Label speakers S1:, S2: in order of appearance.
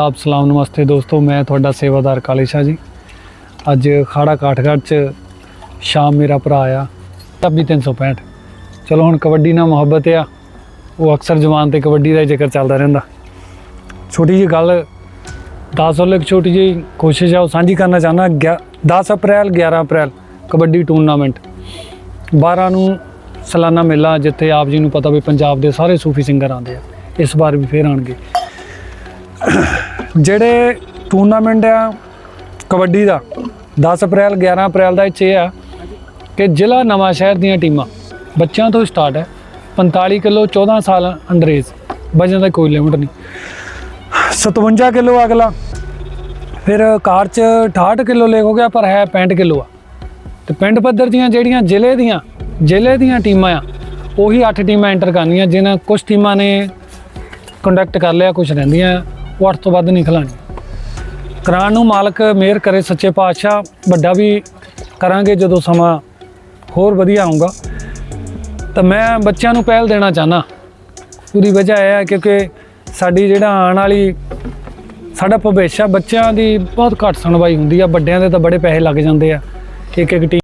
S1: ਆਪ ਸਲਾਮ ਨਮਸਤੇ ਦੋਸਤੋ, ਮੈਂ ਤੁਹਾਡਾ ਸੇਵਾਦਾਰ ਕਾਲਿਸ਼ਾਹ ਜੀ। ਅੱਜ ਖਾੜਾ ਕਾਠਗੜ੍ਹ ਚ ਸ਼ਾਮ ਮੇਰਾ ਭਰਾ ਆ ਤੱਬੀ 365 ਚਲੋ ਹੁਣ ਕਬੱਡੀ ਨਾਲ ਮੁਹੱਬਤ ਆ, ਉਹ ਅਕਸਰ ਜਵਾਨ ਤੇ ਕਬੱਡੀ ਦਾ ਹੀ ਜ਼ਿਕਰ ਚੱਲਦਾ ਰਹਿੰਦਾ। ਛੋਟੀ ਜਿਹੀ ਗੱਲ 10 ਵੱਲੋਂ ਇੱਕ ਛੋਟੀ ਜਿਹੀ ਕੋਸ਼ਿਸ਼ ਆ, ਉਹ ਸਾਂਝੀ ਕਰਨਾ ਚਾਹੁੰਦਾ 10 ਅਪ੍ਰੈਲ 11 ਅਪ੍ਰੈਲ, ਕਬੱਡੀ ਟੂਰਨਾਮੈਂਟ। 12 ਨੂੰ ਸਾਲਾਨਾ ਮੇਲਾ, ਜਿੱਥੇ ਆਪ ਜੀ ਨੂੰ ਪਤਾ ਵੀ ਪੰਜਾਬ ਦੇ ਸਾਰੇ ਸੂਫੀ ਸਿੰਗਰ ਆਉਂਦੇ ਆ, ਇਸ ਵਾਰ ਵੀ ਫੇਰ ਆਣਗੇ ਜਿਹੜੇ ਟੂਰਨਾਮੈਂਟ ਆ, ਕਬੱਡੀ ਦਾ 10 ਅਪ੍ਰੈਲ 11 ਅਪ੍ਰੈਲ ਦਾ ਇਹ 'ਚ ਇਹ ਆ ਕਿ ਜ਼ਿਲ੍ਹਾ ਨਵਾਂ ਸ਼ਹਿਰ ਦੀਆਂ ਟੀਮਾਂ, ਬੱਚਿਆਂ ਤੋਂ ਸਟਾਰਟ ਹੈ। 45 ਕਿਲੋ 14 ਸਾਲ ਅੰਡਰੇਜ ਵਜਨ ਦਾ ਕੋਈ ਲਿਮਟ ਨਹੀਂ। 57 ਕਿਲੋ ਅਗਲਾ, ਫਿਰ ਕਾਰ ਚ 68 ਕਿਲੋ ਲੈ ਹੋ ਗਿਆ, ਪਰ ਹੈ 65 ਕਿਲੋ ਆ। ਤੇ ਪਿੰਡ ਪੱਧਰ ਦੀਆਂ ਜਿਹੜੀਆਂ ਜ਼ਿਲ੍ਹੇ ਦੀਆਂ ਜ਼ਿਲ੍ਹੇ ਦੀਆਂ ਟੀਮਾਂ ਆ, ਉਹੀ 8 ਟੀਮਾਂ ਐਂਟਰ ਕਰਨੀਆਂ, ਜਿਨ੍ਹਾਂ ਕੁਝ ਟੀਮਾਂ ਨੇ ਕੰਡਕਟ ਕਰ ਲਿਆ ਕੁਝ ਰਹਿੰਦੀਆਂ। ਉਹ 8 ਤੋਂ ਵੱਧ ਨਹੀਂ। ਖਿਲਾਣੀ ਕਰਾਉਣ ਨੂੰ ਮਾਲਕ ਮਿਹਰ ਕਰੇ ਸੱਚੇ ਪਾਤਸ਼ਾਹ, ਵੱਡਾ ਵੀ ਕਰਾਂਗੇ ਜਦੋਂ ਸਮਾਂ ਹੋਰ ਵਧੀਆ ਆਊਗਾ। ਤਾਂ ਮੈਂ ਬੱਚਿਆਂ ਨੂੰ ਪਹਿਲ ਦੇਣਾ ਚਾਹਨਾ ਪੂਰੀ ਵਜ੍ਹਾ ਇਹ ਹੈ ਕਿਉਂਕਿ ਸਾਡੀ ਜਿਹੜਾ ਆਉਣ ਵਾਲੀ, ਸਾਡਾ ਭਵਿੱਖ ਆ, ਬੱਚਿਆਂ ਦੀ ਬਹੁਤ ਘੱਟ ਸੁਣਵਾਈ ਹੁੰਦੀ ਆ, ਵੱਡਿਆਂ ਦੇ ਤਾਂ ਬੜੇ ਪੈਸੇ ਲੱਗ ਜਾਂਦੇ ਆ। ਇੱਕ ਇੱਕ ਟੀਮ